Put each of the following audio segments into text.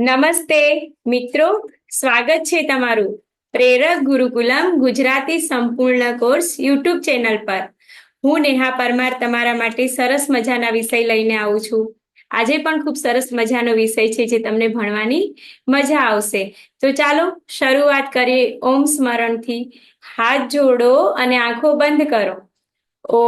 નમસ્તે મિત્રો, સ્વાગત છે તમારું પ્રેરક ગુરુકુલમ ગુજરાતી સંપૂર્ણ કોર્સ યુટ્યુબ ચેનલ પર. હું નેહા પરમાર તમારા માટે સરસ મજાના વિષય લઈને આવું છું. આજે પણ ખૂબ સરસ મજાનો વિષય છે જે તમને ભણવાની મજા આવશે. તો ચાલો શરૂઆત કરીએ ઓમ સ્મરણથી. હાથ જોડો અને આંખો બંધ કરો. ઓ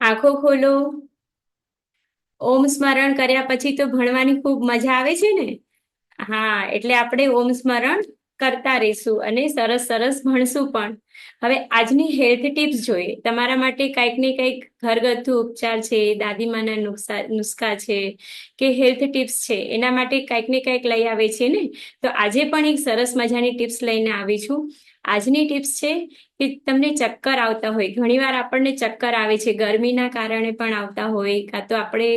આંખો ખોલો ઓમ સ્મરણ કર્યા પછી તો ભણવાની ખૂબ મજા આવે છે ને? હા, એટલે આપણે ઓમ સ્મરણ કરતા રહીશું અને સરસ સરસ ભણશું પણ. હવે આજની હેલ્થ ટિપ્સ જોઈએ. તમારા માટે કંઈક ને કંઈક ઘરગથ્થુ ઉપચાર છે, દાદીમાના નુસ્ખા નુસ્ખા છે, કે હેલ્થ ટિપ્સ છે, એના માટે કંઈક ને કંઈક લઈ આવે છે ને? તો આજે પણ એક સરસ મજાની ટિપ્સ લઈને આવી છું. આજની ટિપ્સ છે કે તમને ચક્કર આવતા હોય. ઘણીવાર આપણને ચક્કર આવે છે. ગરમીના કારણે પણ આવતા હોય કાં તો આપણે,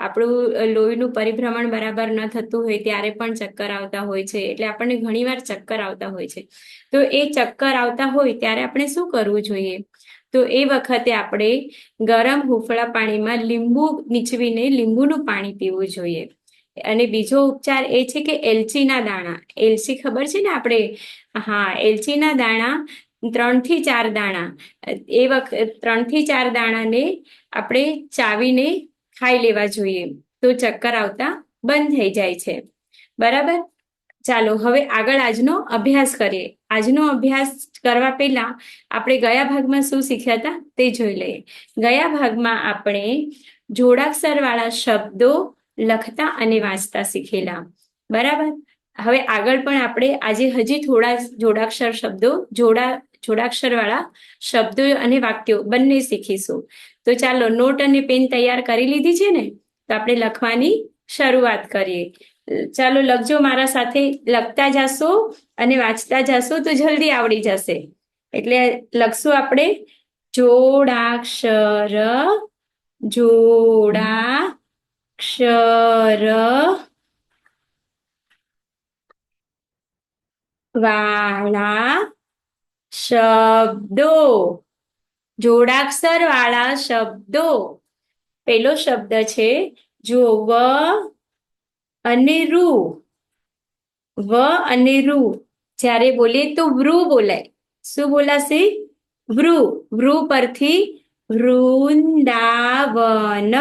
આપણું લોહીનું પરિભ્રમણ બરાબર ન થતું હોય ત્યારે પણ ચક્કર આવતા હોય છે. એટલે આપણને ઘણીવાર ચક્કર આવતા હોય છે. તો એ ચક્કર આવતા હોય ત્યારે આપણે શું કરવું જોઈએ? તો એ વખતે આપણે ગરમ હુફળા પાણીમાં લીંબુ નીચવીને લીંબુનું પાણી પીવું જોઈએ. અને બીજો ઉપચાર એ છે કે એલચીના દાણા. એલચી ખબર છે ને આપણે? હા, એલચીના દાણા ત્રણથી ચાર દાણા. એ વખત ત્રણથી ચાર દાણાને આપણે ચાવીને ખાઈ લેવા જોઈએ. તો ચક્કર આવતા બંધ થઈ જાય છે. બરાબર? ચાલો, હવે આગળ આજનો અભ્યાસ કરીએ. આજનો અભ્યાસ કરવા પહેલા આપણે ગયા ભાગમાં શું શીખ્યા હતા તે જોઈ લઈએ. ગયા ભાગમાં આપણે જોડાક્ષર વાળા શબ્દો લખતા અને વાંચતા શીખેલા. બરાબર? હવે આગળ પણ આપણે આજે હજી થોડા જોડાક્ષર શબ્દો, જોડા જોડાક્ષર વાળા શબ્દો અને વાક્યો બંને શીખીશું. તો ચાલો નોટ અને પેન તૈયાર કરી લીધી છે ને, તો આપણે લખવાની શરૂઆત કરીએ. ચાલો લખજો મારા સાથે, લખતા જશો અને વાંચતા જશો તો જલ્દી આવડી જશે. એટલે લખશું આપણે, જોડાક્ષર જોડાક્ષર વાળા શબ્દો જોડાક્ષર વાળા શબ્દો. પેલો શબ્દ છે જો વ અને રૂ વ અને રૂ જ્યારે બોલીએ તો વૃ બોલાય. શું બોલાશે? વૃ. વૃ પરથી વૃંદાવન.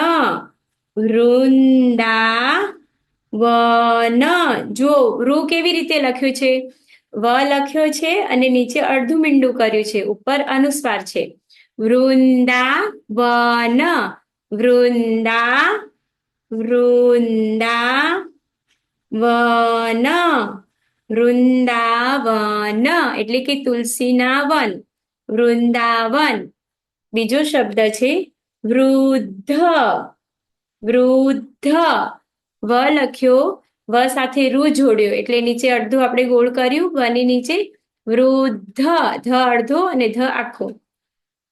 વૃંદાવન. જો વૃ કેવી રીતે લખ્યું છે? વ લખ્યો છે અને નીચે અડધું મીંડું કર્યું છે. ઉપર અનુસ્વાર છે. વૃંદા વન વૃંદા વૃંદા વન વૃંદાવન એટલે કે તુલસીના વન. વૃંદાવન. બીજો શબ્દ છે વૃદ્ધ. વૃદ્ધ. વ લખ્યો વ સાથે રૂ જોડ્યો. એટલે નીચે અડધું આપણે ગોળ કર્યું વની નીચે વૃદ્ધ, ધ અડધો અને ધ આખો.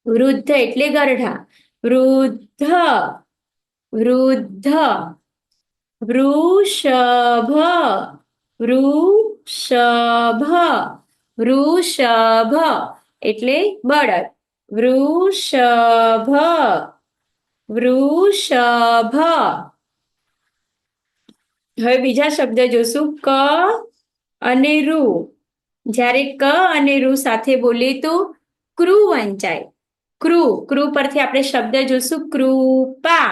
વૃદ્ધ એટલે ગરઢા. વૃદ્ધ વૃદ્ધ, વૃષભ વૃષભ વૃષભ એટલે બળદ. વૃષભ વૃષભ. હવે બીજા શબ્દ જોશું. ક અને રૂ જ્યારે ક અને રૂ સાથે બોલીએ તો ક્રુ વંચાય. ક્રુ ક્રુ પરથી આપણે શબ્દ જોશું. કૃપા.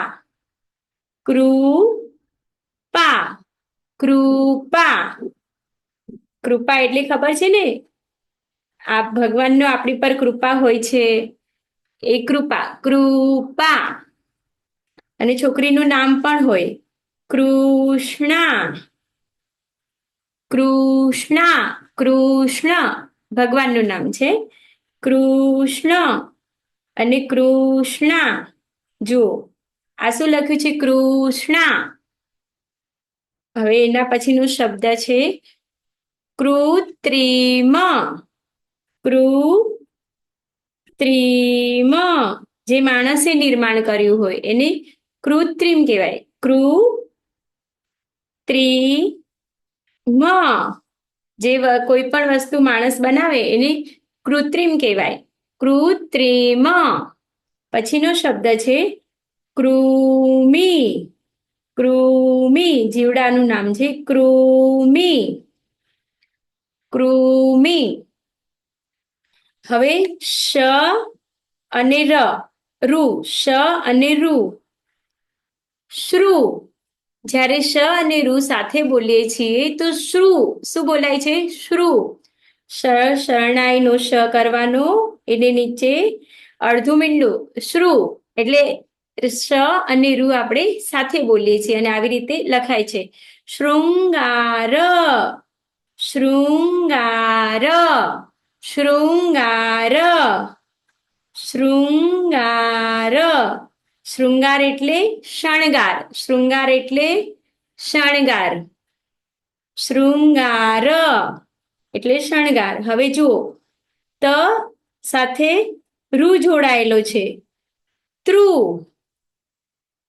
કૃપા. કૃપા. કૃપા એટલે ખબર છે ને? આ ભગવાનનો આપણી પર કૃપા હોય છે. એ કૃપા. કૃપા. અને છોકરીનું નામ પણ હોય. કૃષ્ણા. કૃષ્ણ કૃષ્ણ. ભગવાનનું નામ છે. કૃષ્ણ અને કૃષ્ણ. જુઓ, આ શું લખ્યું છે? કૃષ્ણ. હવે એના પછીનો શબ્દ છે કૃત્રિમ. કૃત્રિમ. જે માણસે નિર્માણ કર્યું હોય એને કૃત્રિમ કહેવાય. કૃત્રિમ જે કોઈ પણ વસ્તુ માણસ બનાવે એને કૃત્રિમ કહેવાય. કૃત્રિમ. પછીનો શબ્દ છે કૃમિ. કૃમિ, જીવડાનું નામ છે કૃમિ. કૃમિ. હવે શ અને ર. રૂ શ અને રૂ શ્રુ. જ્યારે શ અને રૂ સાથે બોલીએ છીએ, તો શ્રુ, શું બોલાય છે? શ્રુ. શ, શરણાઈનો શ કરવાનો, એને નીચે અડધું મીંડું, શ્રુ. એટલે શ અને રૂ આપણે સાથે બોલીએ છીએ અને આવી રીતે લખાય છે. શૃંગાર. શૃંગાર. શૃંગાર. શૃંગાર. શૃંગાર એટલે શણગાર. શૃંગાર એટલે શણગાર. શૃંગાર. એટલે શણગાર. હવે જુઓ. ત સાથે રૂ જોડાયેલો છે. ત્રુ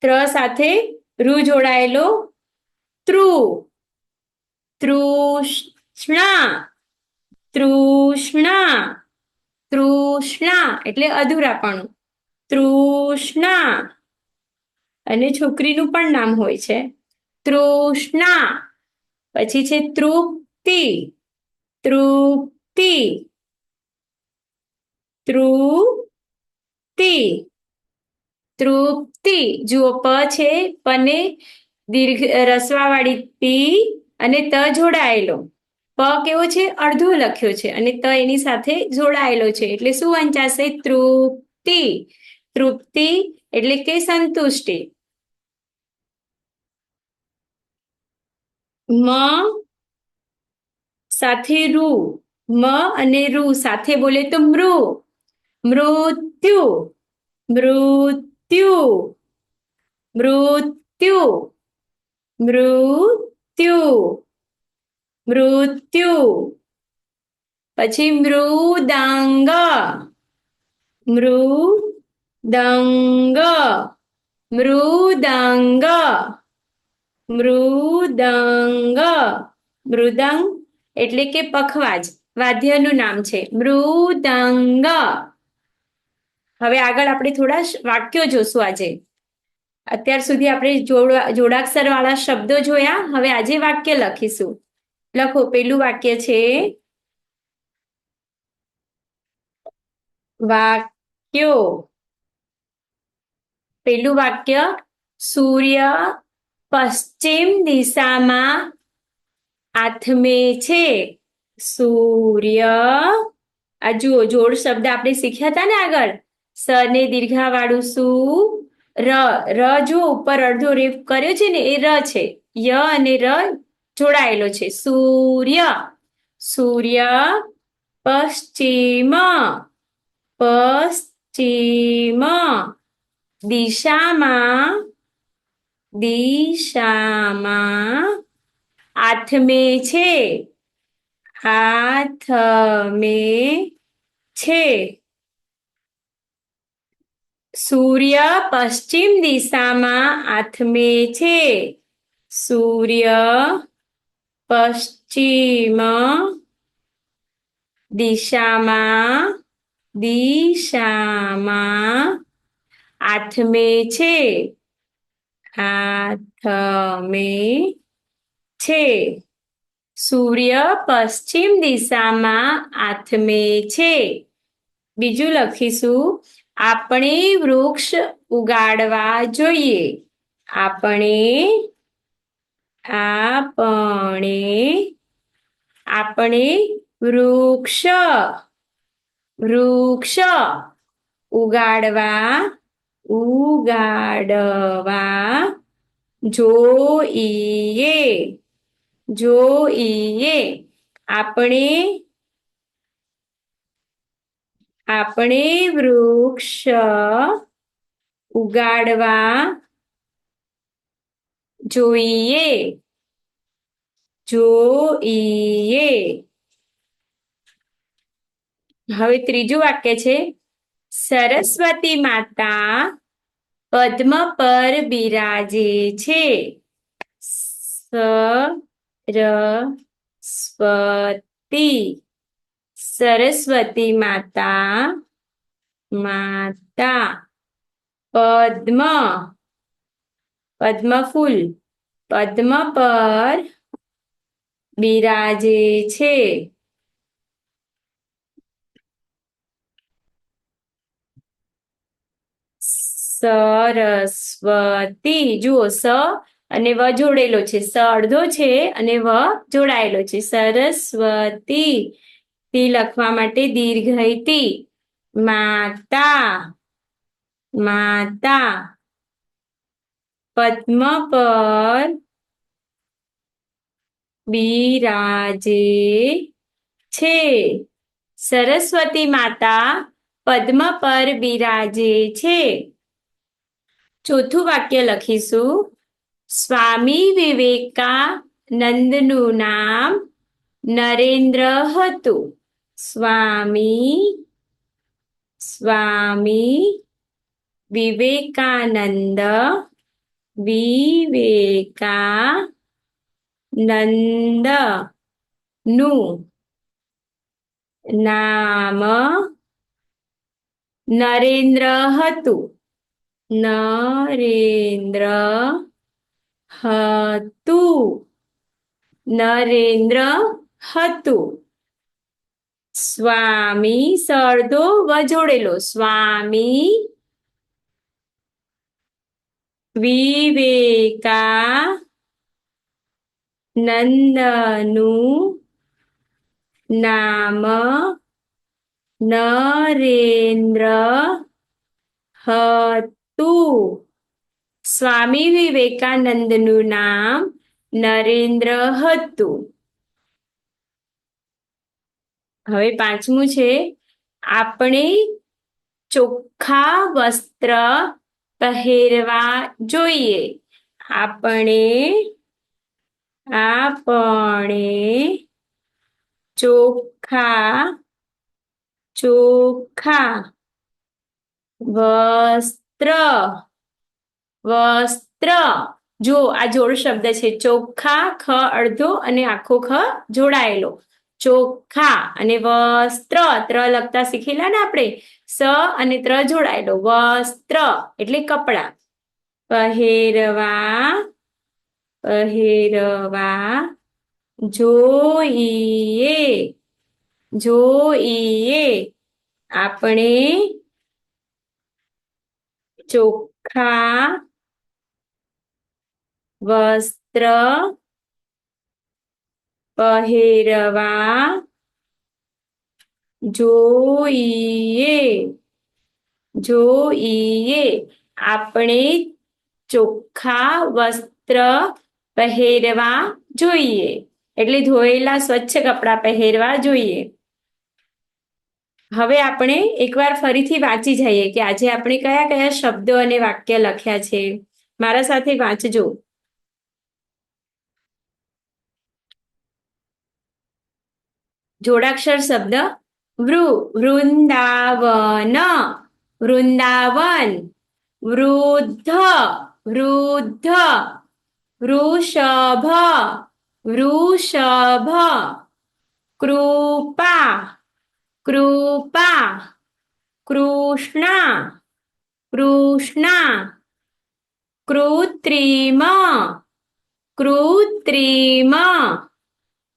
ત્ર સાથે રૂ જોડાયેલો. ત્રુ તૃષ્ણા. તૃષ્ણા. તૃષ્ણા. એટલે અધૂરાપણું. તૃષ્ણા અને છોકરીનું પણ નામ હોય છે. તૃષ્ણા. પછી છે તૃપ્તિ. તૃપ્તિ. તૃપ્તિ. તૃપ્તિ. જુઓ પ છે પને દીર્ઘ રસવાવાળી તી અને ત જોડાયેલો. પ કેવો છે? અડધો લખ્યો છે અને ત એની સાથે જોડાયેલો છે. એટલે શું વંચાશે તૃપ્તિ. તૃપ્તિ એટલે કે સંતુષ્ટિ. મ સાથે રૂ મ અને રૂ સાથે બોલે તો મૃ. મૃત્યુ મૃત્યુ મૃત્યુ મૃત્યુ મૃત્યુ. પછી મૃદાંગ મૃદંગ મૃદંગ મૃદંગ મૃદંગ એટલે કે પખવાજ. વાદ્યનું નામ છે. મૃદંગ. હવે આગળ આપણે થોડા વાક્યો જોશું આજે. અત્યાર સુધી આપણે જોડાક્ષર વાળા શબ્દો જોયા. હવે આજે વાક્ય લખીશું. લખો, પેલું વાક્ય છે. વાક્યો. પેલું વાક્ય સૂર્ય પશ્ચિમ દિશામાં આથમે છે. સૂર્ય. આ જુઓ, જોડ શબ્દ આપણે શીખ્યા હતા ને આગળ? સ ને દીર્ઘાવાળું શું ર ર જો ઉપર અડધો રેપ કર્યો છે ને, એ ર છે. ય અને ર જોડાયેલો છે. સૂર્ય. સૂર્ય પશ્ચિમ. પશ્ચિમ. દિશામાં દિશામાં આથમે છે, હાથમે છે. સૂર્ય પશ્ચિમ દિશામાં આથમે છે. સૂર્ય પશ્ચિમ દિશામાં દિશામાં આથમે છે. આથમે છે. સૂર્ય પશ્ચિમ દિશામાં આથમે છે. બીજું લખીશું. આપણે વૃક્ષ ઉગાડવા જોઈએ. આપણે આપણે આપણે વૃક્ષ વૃક્ષ ઉગાડવા ઉગાડવા જોઈએ. જોઈએ. આપણે આપણે વૃક્ષ ઉગાડવા જોઈએ. જોઈએ. હવે ત્રીજું વાક્ય છે. સરસ્વતી માતા પદ્મ પર બિરાજે છે. સરસ્વતી. સરસ્વતી માતા માતા પદ્મ. પદ્મ ફૂલ. પદ્મ પર બિરાજે છે. સરસ્વતી. જુઓ સ અને વ જોડેલો છે. સ અડધો છે અને વ જોડાયેલો છે. સરસ્વતી. તી લખવા માટે દીર્ઘઈ તી માતા. માતા. પદ્મ પર બિરાજે છે. સરસ્વતી માતા પદ્મ પર બિરાજે છે. ચોથું વાક્ય લખીશું. સ્વામી વિવેકાનંદનું નામ નરેન્દ્ર હતું. સ્વામી સ્વામી વિવેકાનંદ વિવેકાનંદનું નામ નરેન્દ્ર હતું. નરેન્દ્ર હતું. નરેન્દ્ર હતું. સ્વામી સરદો વજોડેલો. સ્વામી વિવેકા નંદનું નામ નરેન્દ્ર હતું. સ્વામી વિવેકાનંદનું નામ નરેન્દ્ર હતું હવે પાંચમું છે, આપણે ચોખ્ખા વસ્ત્ર પહેરવા જોઈએ. આપણે આપણે ચોખ્ખા ચોખ્ખા વસ્ત્ર વસ્ત્ર. જો આ જોડ શબ્દ છે. ચોખ્ખા, ખ, અડધો અને આખો ખ જોડાયેલો. ચોખ્ખા અને વસ્ત્ર. ત્ર લખતા શીખેલા ને આપણે? સ અને ત્ર જોડાયેલો. વસ્ત્ર એટલે કપડા. પહેરવા પહેરવા જોઈએ. જોઈએ. આપણે ચોખ્ખા વસ્ત્ર, પહેરવા જોઈએ જોઈએ. આપણે ચોખ્ખા વસ્ત્ર પહેરવા જોઈએ. એટલે ધોયેલા, સ્વચ્છ કપડાં પહેરવા જોઈએ. હવે આપણે એકવાર ફરીથી વાંચી જઈએ કે આજે આપણે કયા કયા શબ્દો અને વાક્ય લખ્યા છે. મારા સાથે વાંચજો. જોડાક્ષર શબ્દ વૃ, વૃંદાવન વૃંદાવન, વૃદ્ધ વૃદ્ધ, વૃષભ વૃષભ, કૃપા કૃપા કૃષ્ણ કૃષ્ણ કૃત્રિમ કૃત્રિમ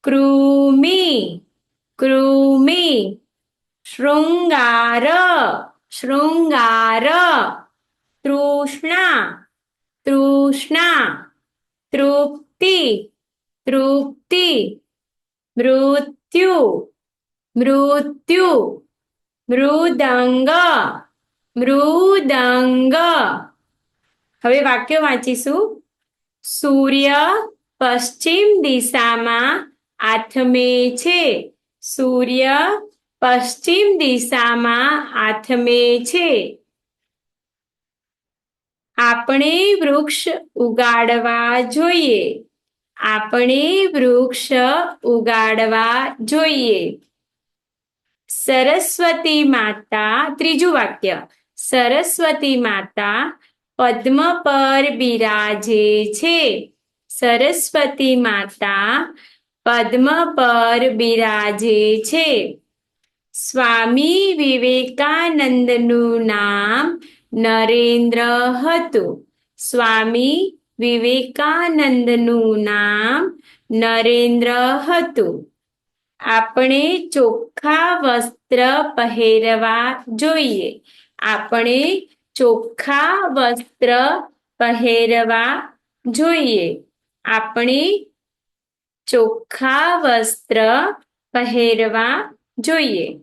કૃમિ કૃમિ શૃંગાર શૃંગાર તૃષ્ણા તૃષ્ણા તૃપ્તિ તૃપ્તિ મૃત્યુ મૃત્યુ મૃદંગ મૃદંગ હવે વાક્ય વાંચીશું. સૂર્ય પશ્ચિમ દિશામાં આથમે છે. સૂર્ય પશ્ચિમ દિશામાં આથમે છે. આપણે વૃક્ષ ઉગાડવા જોઈએ. આપણે વૃક્ષ ઉગાડવા જોઈએ. સરસ્વતી માતા, ત્રીજું વાક્ય. સરસ્વતી માતા પદ્મ પર બિરાજે છે. સરસ્વતી માતા પદ્મ પર બિરાજે છે. સ્વામી વિવેકાનંદનું નામ નરેન્દ્ર હતું. સ્વામી વિવેકાનંદનું નામ નરેન્દ્ર હતું. આપણે ચોખ્ખા વસ્ત્ર પહેરવા જોઈએ. આપણે ચોખ્ખા વસ્ત્ર પહેરવા જોઈએ. આપણે ચોખ્ખા વસ્ત્ર પહેરવા જોઈએ.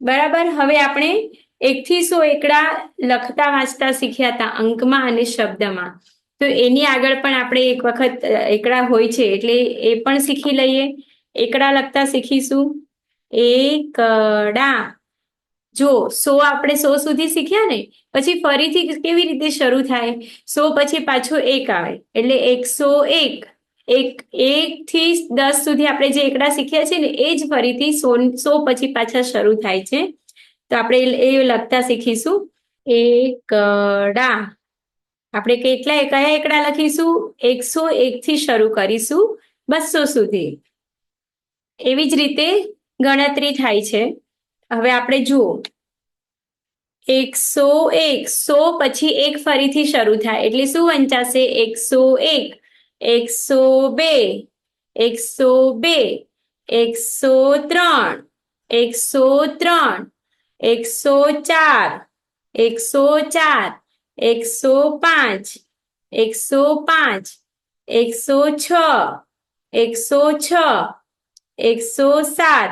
બરાબર? હવે આપણે એકથી સો એકડા લખતા, વાંચતા શીખ્યા હતા અંકમાં અને શબ્દમાં. તો એની આગળ પણ આપણે એક વખત એકડા હોય છે એટલે એ પણ શીખી લઈએ. એકડા લખતા શીખીશું. એકડા. જો સો આપણે સો સુધી શીખ્યા ને, પછી ફરીથી કેવી રીતે શરૂ થાય? સો પછી પાછો એક આવે. એટલે એકસો એક એક. એક થી દસ સુધી આપણે જે એકડા શીખ્યા છે ને, એ જ ફરીથી સો સો પછી પાછા શરૂ થાય છે. તો આપણે એ લખતા શીખીશું. એકડા. આપણે કેટલા, કયા એકડા લખીશું? એકસો એક થી શરૂ કરીશું બસો સુધી. એવી જ રીતે ગણતરી થાય છે. હવે આપણે જુઓ. એકસો એક, સો પછી એક ફરીથી શરૂ થાય. એટલે શું વંચાશે? એકસો એક, એકસો બે એકસો બે, એકસો ત્રણ એકસો ત્રણ, એકસો ચાર એકસો ચાર, એકસો પાંચ એકસો પાંચ, એકસો છ એકસો છ એકસો સાત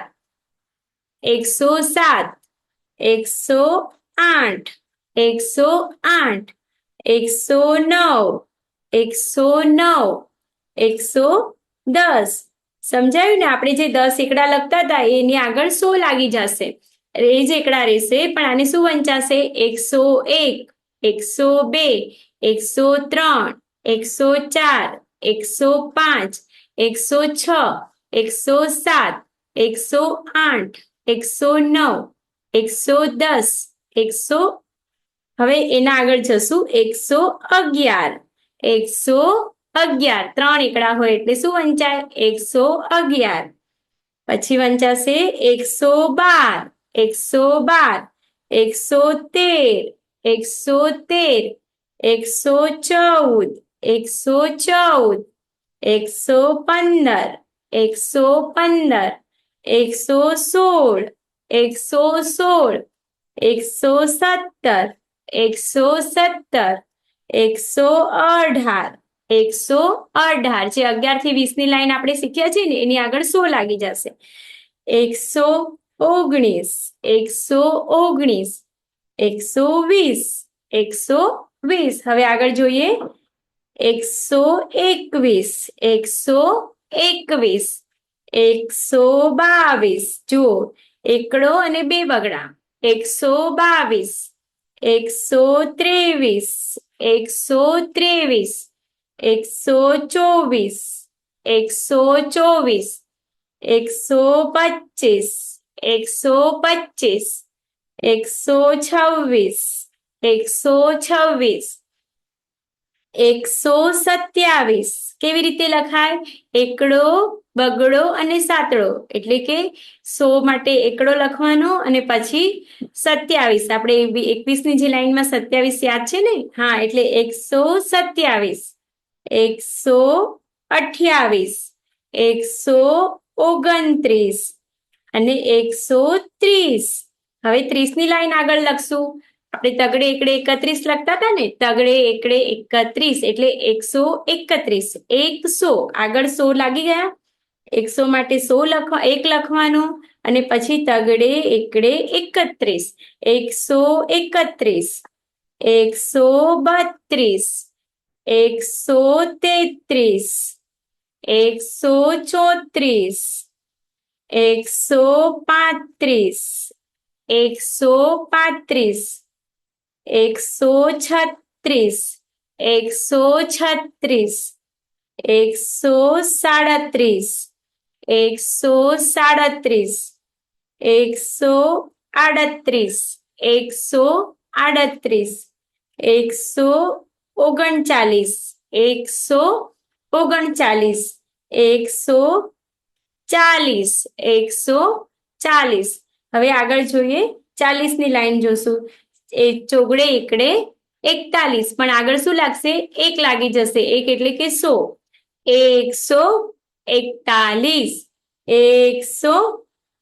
એકસો સાત એકસો આઠ એકસો આઠ એકસો નવ એકસો નવ એકસો દસ સમજાયું ને? આપણે જે દસ એકડા લખતા હતા, એની આગળ સો લાગી જશે. એ જ એકડા રહેશે, પણ આને શું વંચાશે? એકસો એક એકસો બે એકસો ત્રણ એકસો ચાર એકસો પાંચ એકસો છ એકસો સાત, એકસો આઠ, એકસો નવ, એકસો દસ, એકસો હવે એના આગળ જશું. એકસો અગિયાર એકસો અગિયાર. ત્રણ એકડા હોય એટલે શું વંચાય? એકસો અગિયાર. પછી વંચાશે એકસો બાર એકસો બાર, એકસો તેર એકસો તેર, એકસો ચૌદ એકસો ચૌદ, એકસો પંદર. એકસો પંદર એકસો સોળ એકસો સોળ એકસો સત્તર એકસો સત્તર એકસો અઢાર એકસો અઢાર જે અગિયારથી વીસની લાઈન આપણે શીખ્યા છીએ ને, એની આગળ સો લાગી જશે. એકસો ઓગણીસ એકસો ઓગણીસ એકસો વીસ એકસો વીસ. હવે આગળ જોઈએ. એકસો એકવીસ એકસો એકવીસ, એકસો બાવીસ. જુઓ, એકડો અને બે બગડા. એકસો બાવીસ, એકસો ત્રેવીસ એકસો ત્રેવીસ, એકસો ચોવીસ એકસો ચોવીસ, એકસો પચીસ એકસો પચીસ, એકસો છવ્વીસ એકસો છવ્વીસ. એકસો સત્યાવીસ. કેવી રીતે લખાય? એકડો, બગડો અને સાતડો. એટલે કે સો માટે એકડો લખવાનો અને પછી સત્યાવીસ. આપણે એકવીસની જે લાઈનમાં સત્યાવીસ યાદ છે ને? હા, એટલે એકસો સત્યાવીસ. એકસો અઠ્યાવીસ. એકસો ઓગણત્રીસ. અને એકસો ત્રીસ. હવે ત્રીસની લાઈન આગળ લખશું. આપણે તગડે એકડે એકત્રીસ લખતા હતા ને, તગડે એકડે એકત્રીસ એટલે એકસો એકત્રીસ. એકસો. આગળ સો લાગી ગયા. એકસો માટે સો લખવા, એક લખવાનું અને પછી તગડે એકડે એકત્રીસ. એકસો એકત્રીસ. એકસો બત્રીસ. એકસો તેત્રીસ. એકસો ચોત્રીસ. એકસો પાંત્રીસ. એકસો પાંત્રીસ. એકસો છત્રીસ. એકસો છત્રીસ. એકસો સાડત્રીસ. એકસો સાડત્રીસ. એકસો આડત્રીસ. એકસો આડત્રીસ. એકસો ઓગણચાલીસ. એકસો ઓગણચાલીસ. એકસો ચાલીસ. એકસો ચાલીસ. હવે આગળ જોઈએ ચાલીસની લાઈન જોશું. ચોગડે એકડે એકતાલીસ પણ આગળ શું લાગશે એક લાગી જશે એક એટલે કે સો એકસો એકતાલીસ એકસો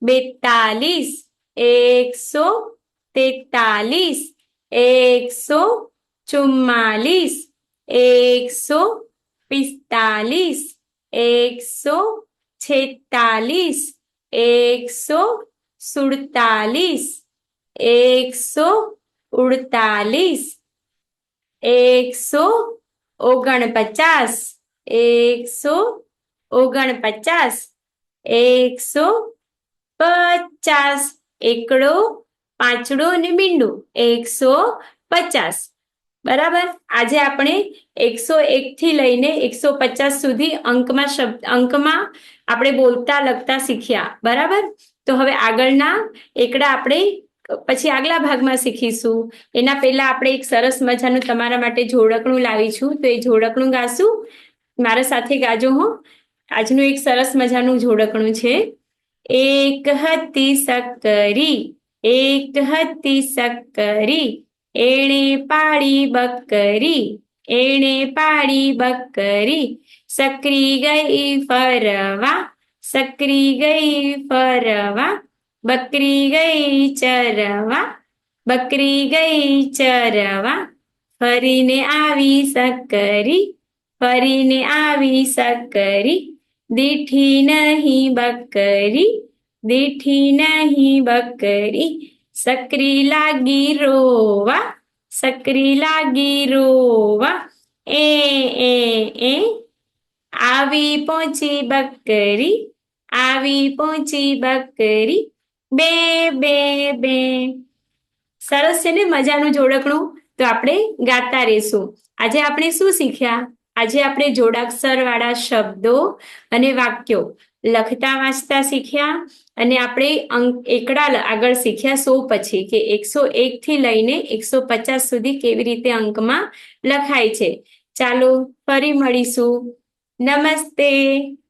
બેતાલીસ એકસો તેતાલીસ એકસો ચુમ્માલીસ એકસો પિસ્તાલીસ એકસો છેતાલીસ એકસો સુડતાલીસ એકસો ઉડતાલીસ એકસો ઓગણપચાસ એકસો ઓગણપચાસ એકસો પચાસ એકડો પાંચડો અને મીંડું એકસો પચાસ બરાબર આજે આપણે એકસો એક થી લઈને એકસો પચાસ સુધી અંકમાં શબ્દ અંકમાં આપણે બોલતા લખતા શીખ્યા બરાબર તો હવે આગળના એકડા આપણે પછી આગલા ભાગમાં શીખીશું. એના પહેલા આપણે એક સરસ મજાનું તમારા માટે જોડકણું લાવીશું. તો એ જોડકણું ગાશું. મારા સાથે ગાજો હો. આજનું એક સરસ મજાનું જોડકણું છે. એક હતી સક્કરી, એક હતી સક્કરી, એણે પાડી બકરી, એણે પાડી બકરી. સકરી ગઈ ફરવા સકરી ગઈ ફરવા બકરી ગઈ ચરવા બકરી ગઈ ચરવા ફરીને આવી સકરી ફરીને આવી સકરી દીઠી નહીં બકરી દીઠી નહીં બકરી સકરી લાગી રોવા સકરી લાગી રોવા એ એ એ આવી પહોંચી બકરી આવી પહોંચી બકરી બે બે બે. સરસ છે ને મજાનું જોડકણું? તો આપણે ગાતા રહીશું. આજે આપણે શું શીખ્યા? આજે આપણે જોડાક્ષર વાળા શબ્દો અને વાક્યો લખતા વાંચતા શીખ્યા અને આપણે અંક એકડા આગળ શીખ્યા સો પછી કે એકસો એક થી લઈને એકસો પચાસ સુધી કેવી રીતે અંકમાં લખાય છે. ચાલો ફરી મળીશું. નમસ્તે.